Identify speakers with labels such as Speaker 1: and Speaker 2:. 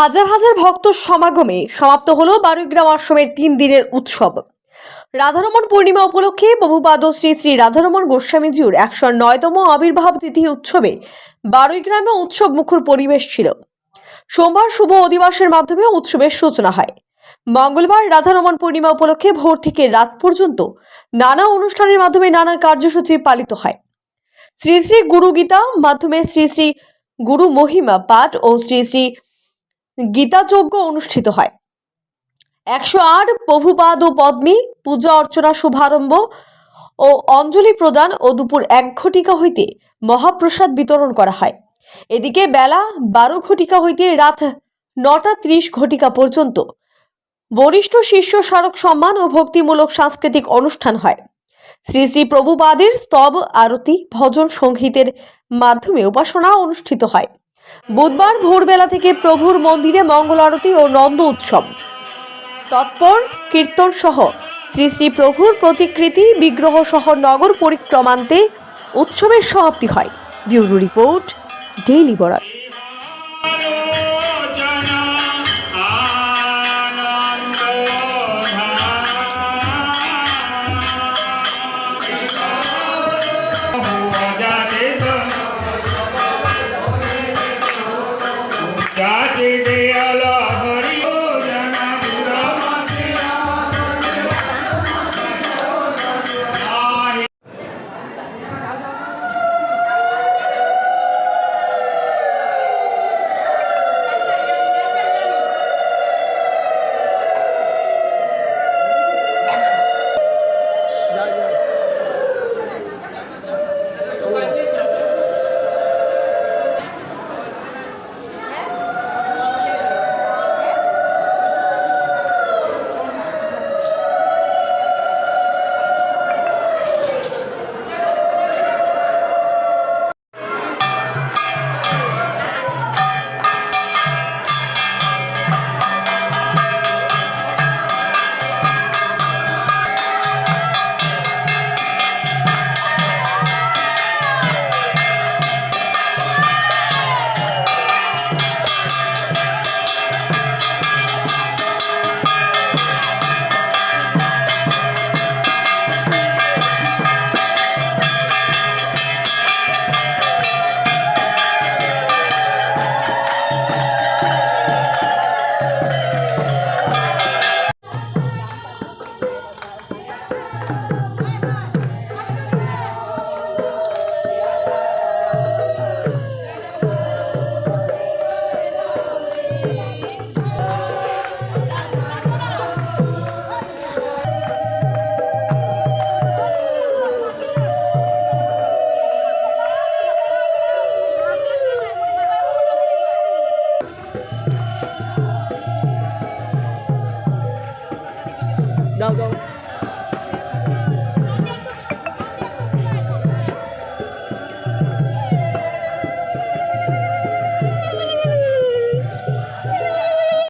Speaker 1: হাজার হাজার ভক্ত সমাগমে সমাপ্ত হলো বারুইগ্রাম আশ্রমের তিন দিনের উৎসব। রাধারমণ পূর্ণিমা উপলক্ষে প্রভুপাদ শ্রী শ্রী রাধারমণ গোস্বামীজিউর একশো নয়তম আবির্ভাব তিথি উৎসবে বারুইগ্রামে উৎসব মুখর পরিবেশ ছিল। সোমবার শুভ অধিবাসের মাধ্যমে উৎসবের সূচনা হয়। মঙ্গলবার রাধারমণ পূর্ণিমা উপলক্ষে ভোর থেকে রাত পর্যন্ত নানা অনুষ্ঠানের মাধ্যমে নানা কার্যসূচি পালিত হয়। শ্রী শ্রী গুরু গীতা মাধ্যমে শ্রী শ্রী গুরু মহিমা পাঠ ও শ্রী শ্রী গীতাযজ্ঞ অনুষ্ঠিত হয়। একশো আট প্রভুপাদ ও পদ্মী পূজা অর্চনা শুভারম্ভ ও অঞ্জলি প্রদান ও দুপুর এক ঘটিকা হইতে মহাপ্রসাদ বিতরণ করা হয়। এদিকে বেলা বারো ঘটিকা হইতে রাত নটা ত্রিশ ঘটিকা পর্যন্ত বরিষ্ঠ শিষ্য স্মারক সম্মান ও ভক্তিমূলক সাংস্কৃতিক অনুষ্ঠান হয়। শ্রী শ্রী প্রভুপাদের স্তব আরতি, ভজন সংগীতের মাধ্যমে উপাসনা অনুষ্ঠিত হয়। বুধবার ভোরবেলা থেকে প্রভুর মন্দিরে মঙ্গল আরতি ও নন্দ উৎসব। তৎপর কীর্তন সহ শ্রী শ্রী প্রভুর প্রতিকৃতি বিগ্রহ সহ নগর পরিক্রমান্তে উৎসবের সমাপ্তি হয়। Bureau report, daily Barak 到中。